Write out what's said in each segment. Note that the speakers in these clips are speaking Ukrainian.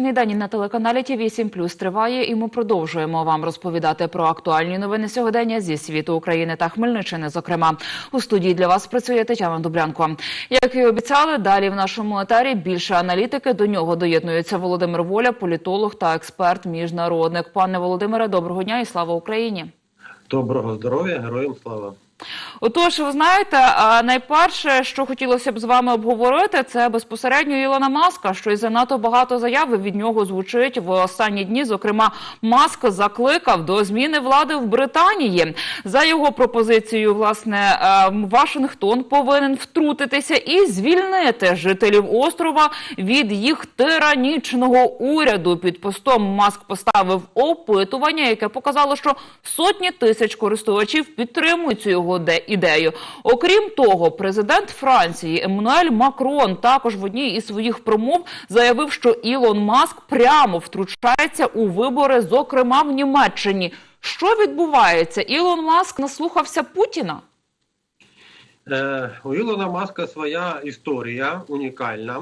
Інформаційний день на телеканалі ТІВІ 7 Плюс триває, і ми продовжуємо вам розповідати про актуальні новини сьогодення зі світу України та Хмельниччини. Зокрема, у студії для вас працює Тетяна Дубрянко. Як і обіцяли, далі в нашому етері більше аналітики. До нього доєднується Володимир Воля, політолог та експерт міжнародник. Пане Володимире, доброго дня і слава Україні. Доброго здоров'я, героям слава. Отож, ви знаєте, найперше, що хотілося б з вами обговорити, це безпосередньо Ілона Маска, що й занадто багато заяви від нього звучить в останні дні. Зокрема, Маск закликав до зміни влади в Британії. За його пропозицією, власне, Вашингтон повинен втрутитися і звільнити жителів острова від їх тиранічного уряду. Під постом Маск поставив опитування, яке показало, що сотні тисяч користувачів підтримують цю його ідею. Окрім того, президент Франції Еммануель Макрон також в одній із своїх промов заявив, що Ілон Маск прямо втручається у вибори, зокрема в Німеччині. Що відбувається? Ілон Маск наслухався Путіна. Е, у Ілона Маска своя історія унікальна.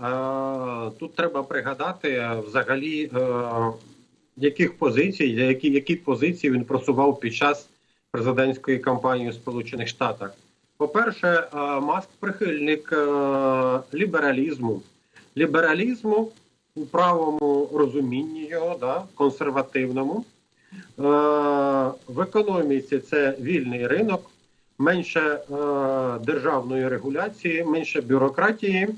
Е, тут треба пригадати взагалі, е, яких позицій, які, які позиції він просував під час президентської кампанії у Сполучених Штатах. По-перше, е, Маск прихильник е, лібералізму, лібералізму у правому розумінні його, да, консервативному. Е, в економіці це вільний ринок, менше державної регуляції, менше бюрократії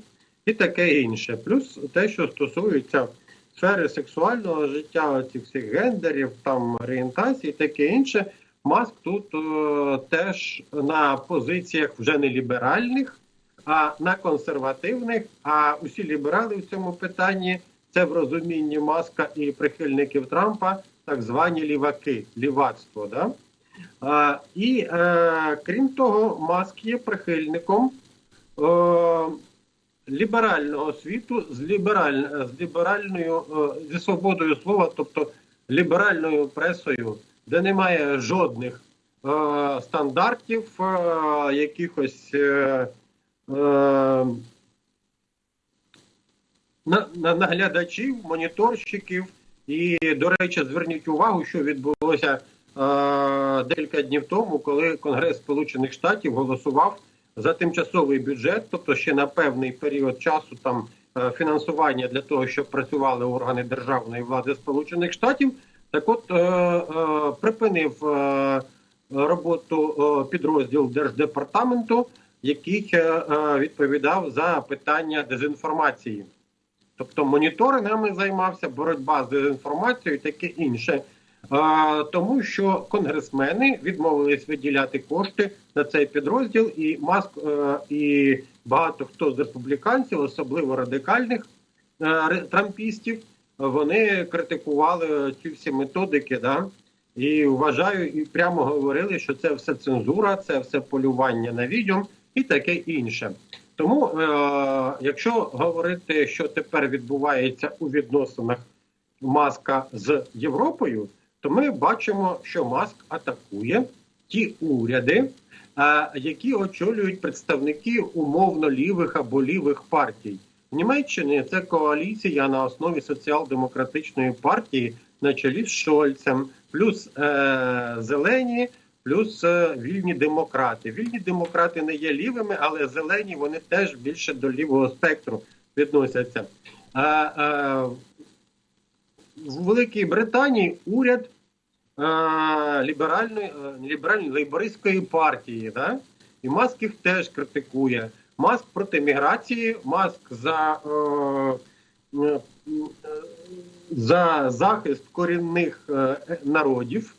і таке інше. Плюс те, що стосується сфери сексуального життя, цих всіх гендерів, там орієнтації, таке інше. Маск тут е, теж на позиціях вже не ліберальних, а на консервативних. А усі ліберали в цьому питанні це в розумінні маска і прихильників Трампа, так звані ліваки, лівацтво. Да? А, І е, крім того, маск є прихильником е, ліберального світу з лібераль, з ліберальною е, зі свободою слова, тобто ліберальною пресою де немає жодних е, стандартів, е, якихось е, е, наглядачів, моніторщиків. І, до речі, зверніть увагу, що відбулося е, декілька днів тому, коли Конгрес Сполучених Штатів голосував за тимчасовий бюджет, тобто ще на певний період часу там е, фінансування для того, щоб працювали органи державної влади Сполучених Штатів. Так, от е, е, припинив е, роботу підрозділ держдепартаменту, який відповідав за питання дезінформації. Тобто моніторингами займався боротьба з дезінформацією, таке інше. Тому що конгресмени відмовились виділяти кошти на цей підрозділ, і маск і багато хто з республіканців, особливо радикальних трампістів вони критикували ці всі методики, да і вважаю, і прямо говорили, що це все цензура, це все полювання на відьом і таке інше. Тому, е, якщо говорити, що тепер відбувається у відносинах маска з Європою, то ми бачимо, що маск атакує ті уряди, е, які очолюють представники умовно лівих або лівих партій. В Німеччині це коаліція на основі соціал-демократичної партії на чолі з Шольцем, плюс е, зелені, плюс е вільні демократи. Вільні демократи не є лівими, але зелені вони теж більше до лівого спектру відносяться. Е, е, в Великій Британії уряд е, ліберальної е, ліберальної лейбористської партії, да? і Маск їх теж критикує. Маск проти міграції, маск за е, е, за захист корінних е, народів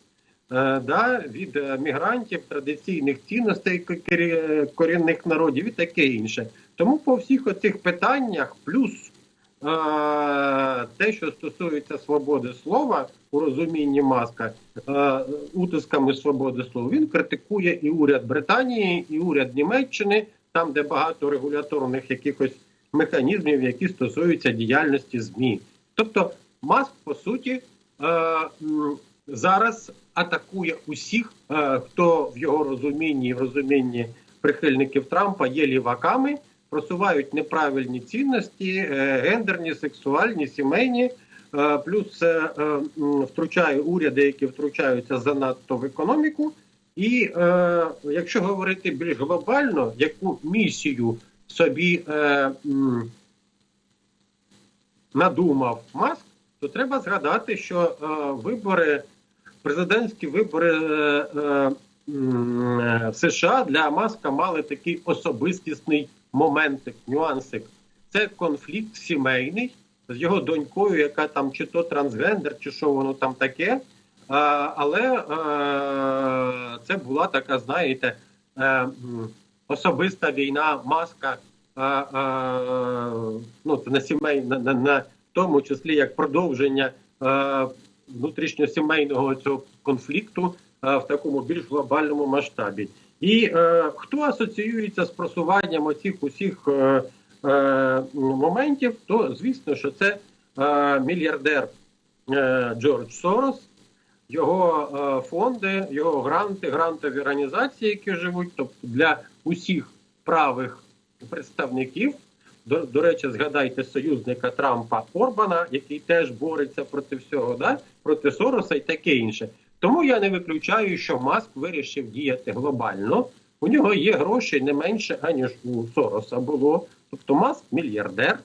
е, да, від мігрантів, традиційних цінностей корінних народів і таке інше. Тому по всіх оцих питаннях, плюс е, те, що стосується свободи слова у розумінні маска е, утисками свободи слова, він критикує і уряд Британії, і уряд Німеччини там, де багато регуляторних якихось механізмів, які стосуються діяльності ЗМІ. Тобто, маск по суті е, зараз атакує усіх, е, хто в його розумінні і в розумінні прихильників Трампа є ліваками, просувають неправильні цінності, е, гендерні, сексуальні, сімейні. Плюс е, е, втручає уряди, які втручаються занадто в економіку. І е, якщо говорити більш глобально, яку місію собі е, м, надумав Маск, то треба згадати, що е, вибори, президентські вибори е, е, е, США для Маска мали такий особистісний моментик, нюансик. Це конфлікт сімейний з його донькою, яка там чи то трансгендер, чи що воно там таке. Але е, це була така, знаєте, е, особиста війна маска. е, ну, на сімей, на, на, на тому числі як продовження внутрішньосімейного цього конфлікту в такому більш глобальному масштабі. І хто асоціюється з просуванням оцих усіх моментів, то звісно, що це мільярдер Джордж Сорос, його е, фонди, його гранти, грантові організації, які живуть, тобто для усіх правих представників. До, до речі, згадайте союзника Трампа Орбана, який теж бореться проти всього, да? проти Сороса і таке інше. Тому я не виключаю, що Маск вирішив діяти глобально. У нього є гроші не менше, аніж у Сороса було. Тобто Маск мільярдер,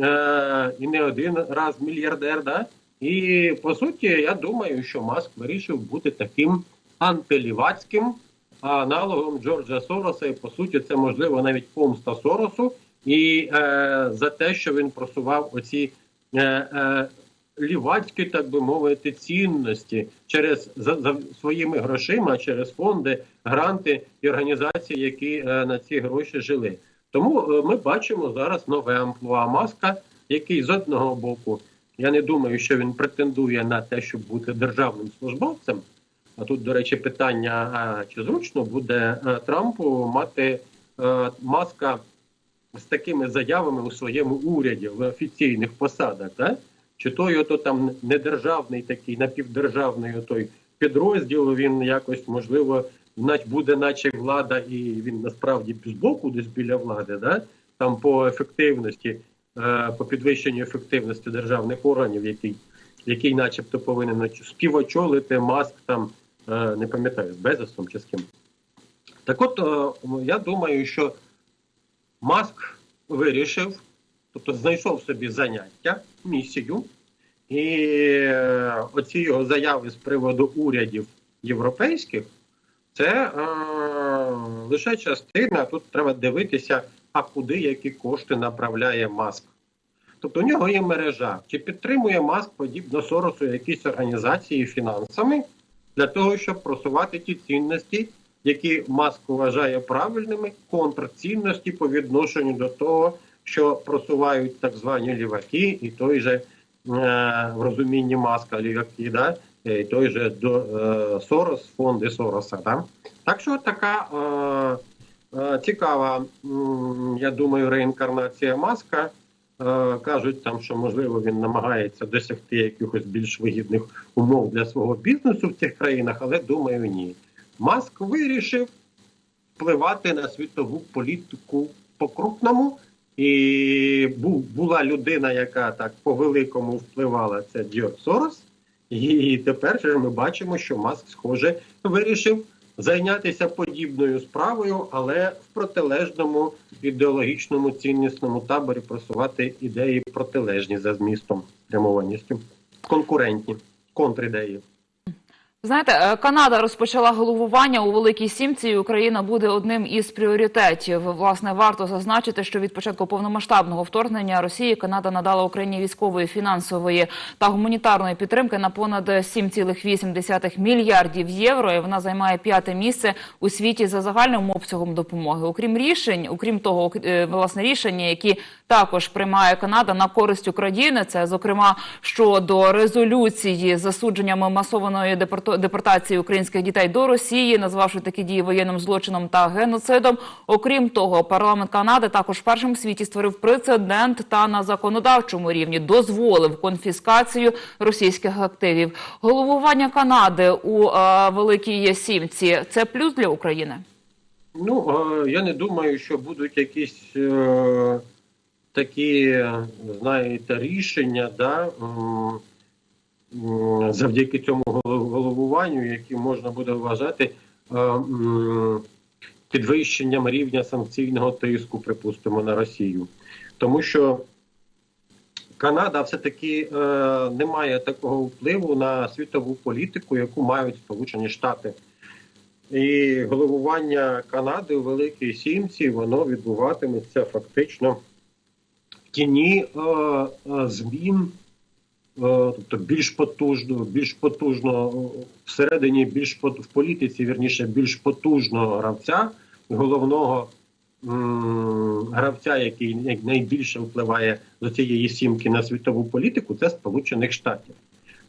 е- і не один раз мільярдер. Да? І по суті, я думаю, що Маск вирішив бути таким антилівацьким аналогом Джорджа Сороса. І по суті, це можливо навіть помста Соросу. І е, за те, що він просував оці е, е, лівацькі, так би мовити, цінності через за, за своїми грошима, через фонди, гранти і організації, які е, на ці гроші жили. Тому е, ми бачимо зараз нове амплуа маска, який з одного боку, я не думаю, що він претендує на те, щоб бути державним службовцем. А тут, до речі, питання: чи зручно буде е, Трампу мати е, маска з такими заявами у своєму уряді в офіційних посадах, да? чи той ото там недержавний такий напівдержавний той підрозділ, він якось можливо буде, наче влада, і він насправді збоку десь біля влади, да? там по ефективності, по підвищенню ефективності державних органів, який, який начебто повинен співочолити маск там, е, не пам'ятаю, з Безосом чи з ким. Так от, е, я думаю, що Маск вирішив, тобто знайшов собі заняття, місію, і е, оці його заяви з приводу урядів європейських, це е, лише частина. Тут треба дивитися, а куди які кошти направляє Маск. Тобто у нього є мережа. Чи підтримує Маск подібно Соросу якісь організації фінансами для того, щоб просувати ті цінності, які Маск вважає правильними, контрцінності по відношенню до того, що просувають так звані ліваки, і той же е, в розумінні Маска ліваки, да? е, і той же до е, Сорос, фонди Сороса. Да? Так що така е, цікава, я думаю, реінкарнація Маска. Е, Кажуть там, що можливо він намагається досягти якихось більш вигідних умов для свого бізнесу в цих країнах, але думаю, ні. Маск вирішив впливати на світову політику по-крупному. І була людина, яка так по-великому впливала, це Джордж Сорос. І тепер ми бачимо, що Маск, схоже, вирішив зайнятися подібною справою, але в протилежному ідеологічному ціннісному таборі просувати ідеї протилежні за змістом спрямованістю, конкурентні, контрідеї. Знаєте, е, Канада розпочала головування у Великій Сімці, і Україна буде одним із пріоритетів. Власне, варто зазначити, що від початку повномасштабного вторгнення Росії Канада надала Україні військової, фінансової та гуманітарної підтримки на понад 7,8 мільярдів євро. І вона займає п'яте місце у світі за загальним обсягом допомоги. Окрім рішень, окрім того, е, власне рішення, які також приймає Канада на користь України, це зокрема щодо резолюції засудженнями масованої депорто- депортації українських дітей до Росії, назвавши такі дії воєнним злочином та геноцидом. Окрім того, парламент Канади також першим в світі створив прецедент та на законодавчому рівні дозволив конфіскацію російських активів. Головування Канади у е, Великій Сімці це плюс для України. Ну, е, я не думаю, що будуть якісь е, такі, знаєте, рішення, да, завдяки цьому головуванню, які можна буде вважати е, підвищенням рівня санкційного тиску, припустимо, на Росію. Тому що Канада все-таки е, не має такого впливу на світову політику, яку мають Сполучені Штати. І головування Канади у Великій Сімці воно відбуватиметься фактично в тіні е, е, змін, тобто більш потужно, більш потужно е, всередині, більш пот- в політиці, вірніше, більш потужного гравця, головного гравця, який найбільше впливає до цієї сімки на світову політику, це Сполучених Штатів.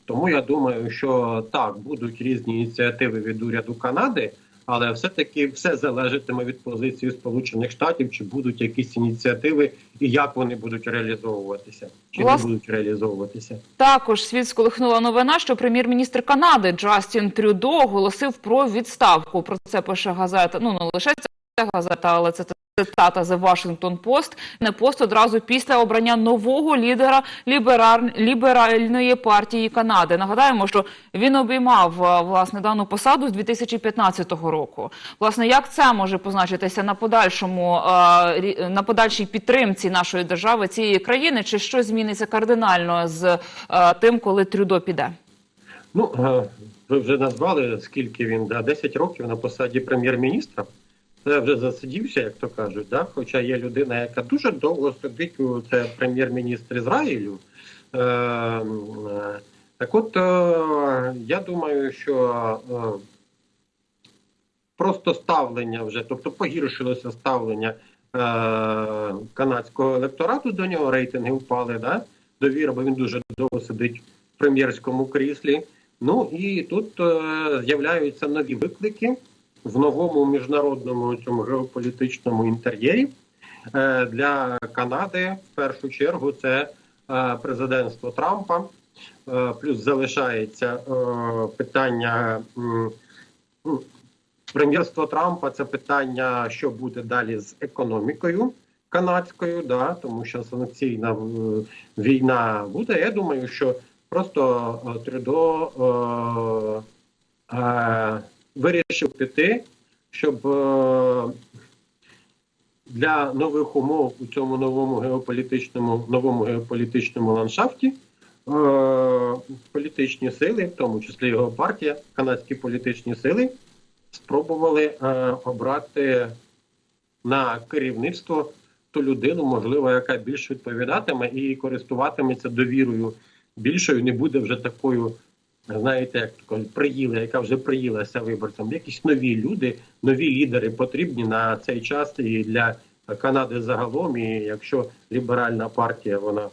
Тому я думаю, що так будуть різні ініціативи від уряду Канади, але все-таки все залежатиме від позиції Сполучених Штатів, чи будуть якісь ініціативи і як вони будуть реалізовуватися, чи Власне- не будуть реалізовуватися. Також світ сколихнула новина, що прем'єр-міністр Канади Джастін Трюдо оголосив про відставку. Про це пише газета. Ну не лише ця газета, але це цитата The Washington Post. Не пост одразу після обрання нового лідера ліберар... ліберальної партії Канади. Нагадаємо, що він обіймав е, власне дану посаду з 2015 року. Власне, як це може позначитися на подальшому е, на подальшій підтримці нашої держави цієї країни? Чи щось зміниться кардинально з е, тим, коли Трюдо піде? Ну ви вже назвали скільки він да 10 років на посаді прем'єр-міністра. Це вже засидівся, як то кажуть. Да? Хоча є людина, яка дуже довго сидить це прем'єр-міністр Ізраїлю. Е, е, так от е, я думаю, що е, просто ставлення вже, тобто погіршилося ставлення е, канадського електорату до нього, рейтинги впали, да? довіра, бо він дуже довго сидить в прем'єрському кріслі. Ну і тут е, з'являються нові виклики в новому міжнародному цьому геополітичному інтер'єрі. Е, для Канади в першу чергу це е, президентство Трампа. Е, плюс залишається питання ну, Трампа. Це питання, що буде далі з економікою канадською, да, тому що санкційна війна буде. Я думаю, що просто Трюдо вирішив піти, щоб е, для нових умов у цьому новому геополітичному новому геополітичному ландшафті е, політичні сили, в тому числі його партія, канадські політичні сили, спробували е, обрати на керівництво ту людину, можливо, яка більш відповідатиме і користуватиметься довірою більшою, не буде вже такою, знаєте, як приїла, яка вже приїлася виборцям. Якісь нові люди, нові лідери потрібні на цей час і для Канади загалом. І якщо ліберальна партія вона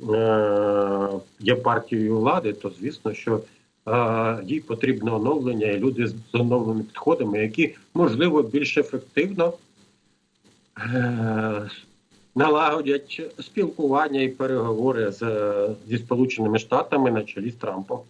е, є партією влади, то звісно, що е, їй потрібно оновлення і люди з оновленими підходами, які можливо більш ефективно е, налагодять спілкування і переговори з зі Сполученими Штатами на чолі з Трампом.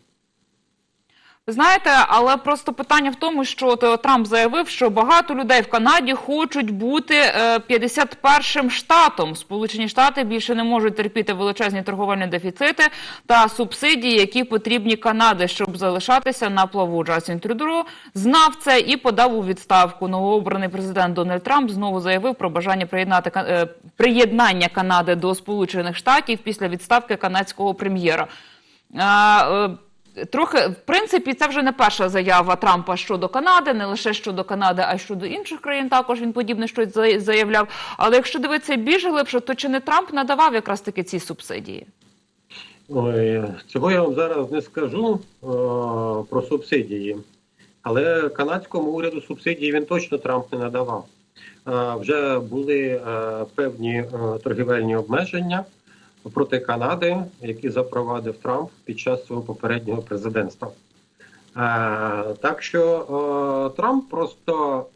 Знаєте, але просто питання в тому, що е, Трамп заявив, що багато людей в Канаді хочуть бути е, 51-м штатом. Сполучені Штати більше не можуть терпіти величезні торговельні дефіцити та субсидії, які потрібні Канади, щоб залишатися на плаву. Джастін Трюдо знав це і подав у відставку. Новообраний президент Дональд Трамп знову заявив про бажання приєднати е, приєднання Канади до Сполучених Штатів після відставки канадського прем'єра. Трохи, в принципі, це вже не перша заява Трампа щодо Канади, не лише щодо Канади, а й щодо інших країн. Також він подібне щось заявляв. Але якщо дивитися більш глибше, то чи не Трамп надавав якраз таки ці субсидії? Ой, цього я вам зараз не скажу е, про субсидії, але канадському уряду субсидії він точно Трамп не надавав. Е, вже були е, певні торгівельні обмеження проти Канади, які запровадив Трамп під час свого попереднього президентства. Е, так що е, Трамп просто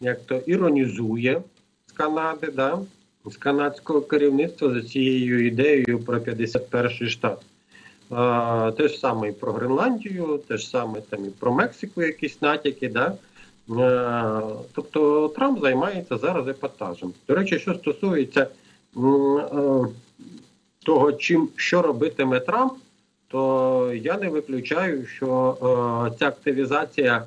як то іронізує з Канади, да, з канадського керівництва за цією ідеєю про 51 штат. Е, те ж саме і про Гренландію, те ж саме там і про Мексику, якісь натяки. Да? Тобто Трамп займається зараз епатажем. До речі, що стосується того, чим що робитиме Трамп, то я не виключаю, що е, ця активізація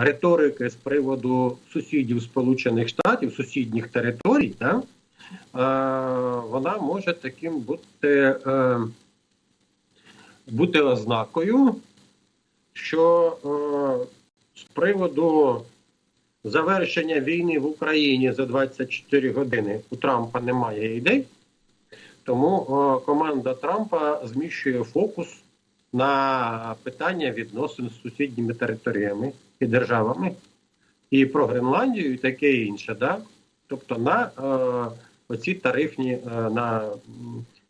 риторики з приводу сусідів Сполучених Штатів, сусідніх територій, да, е, вона може таким бути, е, бути ознакою, що е, з приводу завершення війни в Україні за 24 години у Трампа немає ідей. Тому е, команда Трампа зміщує фокус на питання відносин з сусідніми територіями і державами, і про Гренландію, і таке інше. Да? Тобто на е, оці тарифні, е, на,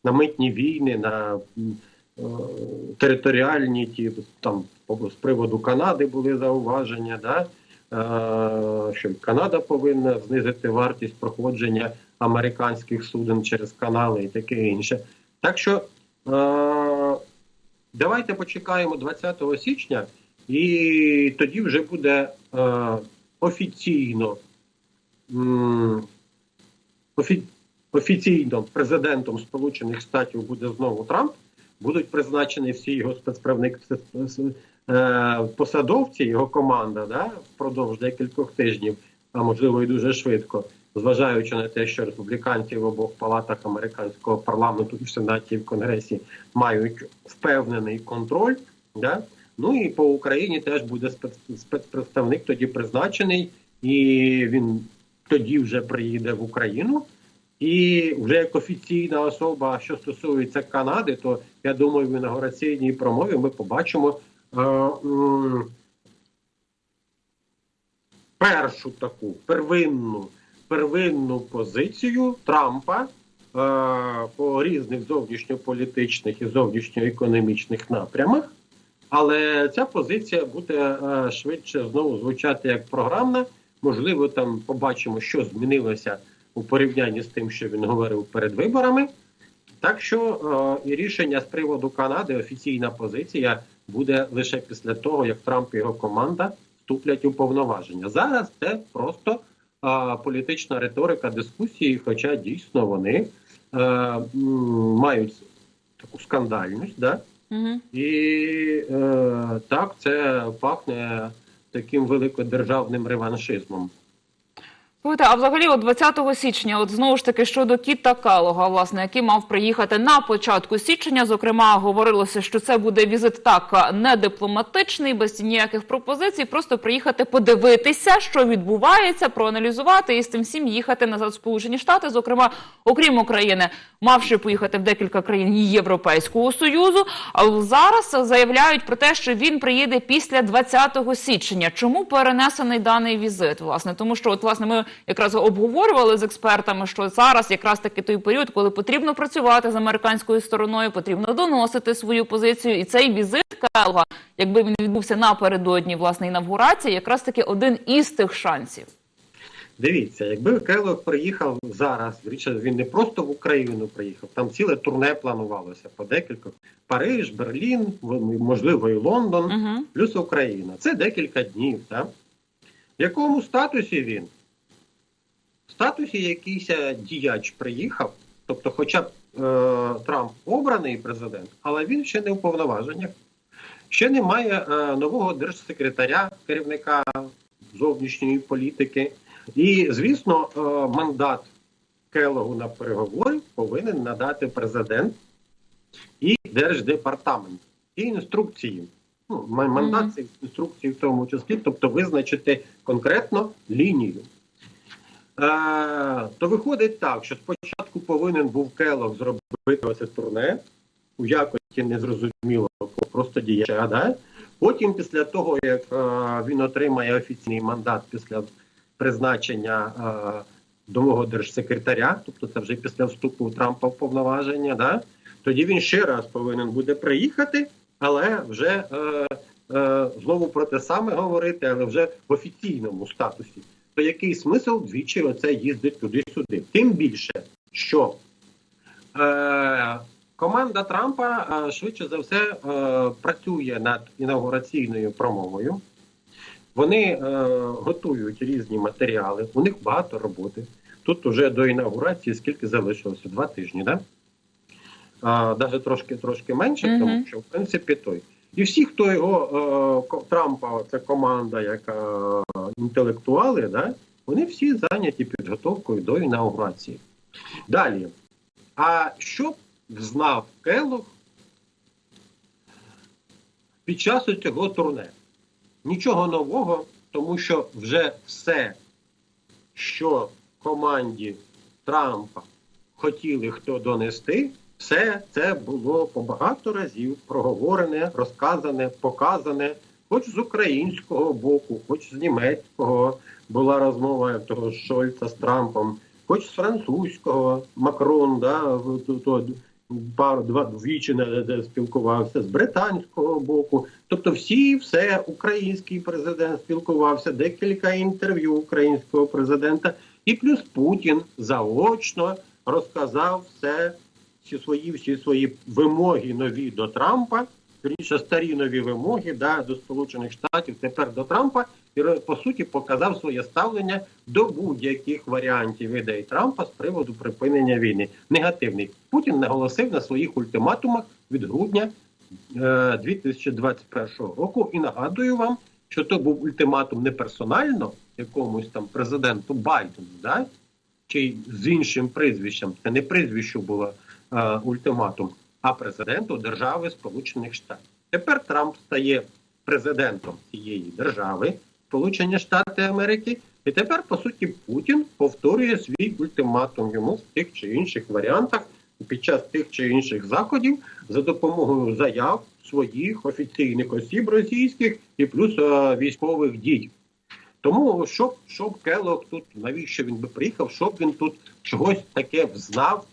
на митні війни, на е, територіальні ті там з приводу Канади були зауваження, да? Що Канада повинна знизити вартість проходження американських суден через канали і таке інше. Так що давайте почекаємо 20 січня, і тоді вже буде офіційно. офіційно президентом Сполучених Штатів буде знову Трамп. Будуть призначені всі його спецправник е, посадовці, його команда, да, впродовж декількох тижнів, а можливо і дуже швидко, зважаючи на те, що республіканці в обох палатах американського парламенту і в сенаті і в конгресі мають впевнений контроль. Да? Ну і по Україні теж буде спец, спецпредставник тоді призначений, і він тоді вже приїде в Україну. І вже як офіційна особа, що стосується Канади, то я думаю, в інаугураційній промові ми побачимо е, першу таку первинну, первинну позицію Трампа е, по різних зовнішньополітичних і зовнішньоекономічних напрямах. Але ця позиція буде е, швидше знову звучати як програмна. Можливо, там побачимо, що змінилося у порівнянні з тим, що він говорив перед виборами. Так що е, і рішення з приводу Канади, офіційна позиція буде лише після того, як Трамп і його команда вступлять у повноваження. Зараз це просто е, політична риторика дискусії, хоча дійсно вони е, м, мають таку скандальність, да? Угу. і е, так це пахне таким великодержавним реваншизмом. Слухайте, а взагалі, от 20 січня, от знову ж таки щодо Кіта Калога, власне, який мав приїхати на початку січня. Зокрема, говорилося, що це буде візит так не дипломатичний, без ніяких пропозицій. Просто приїхати подивитися, що відбувається, проаналізувати і з цим всім їхати назад в Сполучені Штати. Зокрема, окрім України, мавши поїхати в декілька країн Європейського союзу. А зараз заявляють про те, що він приїде після 20 січня. Чому перенесений даний візит? Власне, тому що от власне ми якраз обговорювали з експертами, що зараз якраз таки той період, коли потрібно працювати з американською стороною, потрібно доносити свою позицію. І цей візит Келга, якби він відбувся напередодні власне інавгурації, якраз таки один із тих шансів. Дивіться, якби Келлог приїхав зараз, річ, він не просто в Україну приїхав, там ціле турне планувалося по декілька Париж, Берлін, можливо, і Лондон, Угу. плюс Україна. Це декілька днів. Так? В якому статусі він? Статусі якийсь е, діяч приїхав, тобто, хоча б е, Трамп обраний президент, але він ще не в повноваженнях. Ще немає е, нового держсекретаря, керівника зовнішньої політики. І, звісно, е, мандат Келогу на переговори повинен надати президент і держдепартамент і інструкції. Ну, мандат Мгм. цих інструкцій в тому числі, тобто визначити конкретно лінію. Е, то виходить так, що спочатку повинен був Келог зробити оце турне у якості незрозумілого просто діяча. Да? Потім, після того, як е, він отримає офіційний мандат після призначення е, нового держсекретаря, тобто це вже після вступу Трампа в повноваження, да? тоді він ще раз повинен буде приїхати, але вже е, е, знову про те саме говорити, але вже в офіційному статусі. То який смисл двічі оце їздить туди-сюди? Тим більше, що е, команда Трампа е, швидше за все е, працює над інаугураційною промовою. Вони е, готують різні матеріали, у них багато роботи. Тут уже до інаугурації скільки залишилося? Два тижні, да? А, навіть трошки трошки менше, Мгм. тому що в принципі той. І всі, хто його е, Трампа, це команда, яка е, інтелектуали, да, вони всі зайняті підготовкою до інаугурації. Далі. А що знав Келлог під час цього турне? Нічого нового, тому що вже все, що команді Трампа хотіли хто донести, все це було по багато разів проговорене, розказане, показане, хоч з українського боку, хоч з німецького була розмова того Шольца з Трампом, хоч з французького Макрон, да, то- пару два двічі спілкувався з британського боку. Тобто, всі все український президент спілкувався, декілька інтерв'ю українського президента, і плюс Путін заочно розказав все, всі свої всі свої вимоги нові до Трампа. Вірніше, старі нові вимоги да, до Сполучених Штатів, тепер до Трампа, і по суті показав своє ставлення до будь-яких варіантів ідей Трампа з приводу припинення війни. Негативний Путін наголосив на своїх ультиматумах від грудня е, 2021 року. І нагадую вам, що то був ультиматум не персонально якомусь там президенту Байдену, да? чи з іншим прізвищем. Це не прізвищу було е, ультиматум, а президенту держави Сполучених Штатів. Тепер Трамп стає президентом цієї держави, Сполучені Штати Америки, і тепер, по суті, Путін повторює свій ультиматум йому в тих чи інших варіантах під час тих чи інших заходів за допомогою заяв своїх офіційних осіб російських і плюс е, військових дій. Тому щоб, щоб Келлог тут, навіщо він би приїхав, щоб він тут чогось таке знав,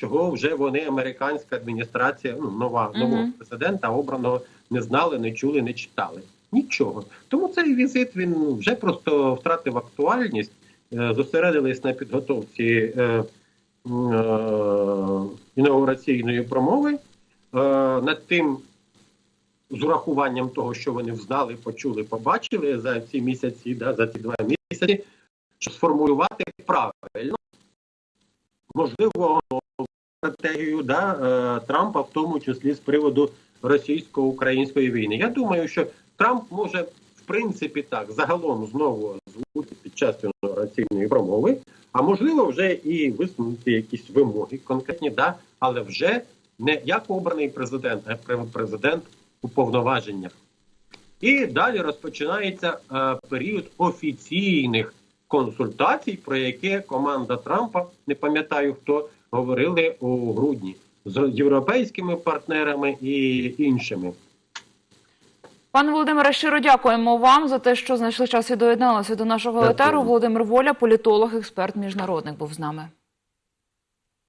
чого вже вони, американська адміністрація, ну нова нового президента обраного не знали, не чули, не читали. Нічого. Тому цей візит він вже просто втратив актуальність, е, зосередились на підготовці е, е, інаугураційної промови, е, над тим, з урахуванням того, що вони знали, почули, побачили за ці місяці, да, за ці два місяці, щоб сформулювати правильно, можливо, стратегію да, е, Трампа, в тому числі з приводу російсько-української війни. Я думаю, що Трамп може, в принципі, так загалом знову озвучити під час інаугураційної промови, а можливо, вже і висунути якісь вимоги конкретні, да, але вже не як обраний президент, а президент у повноваженнях. І далі розпочинається е, період офіційних консультацій, про яке команда Трампа, не пам'ятаю хто, говорили у грудні з європейськими партнерами і іншими. Пане Володимире, щиро дякуємо вам за те, що знайшли час і доєдналися до нашого етеру. Володимир Воля, політолог, експерт міжнародник, був з нами.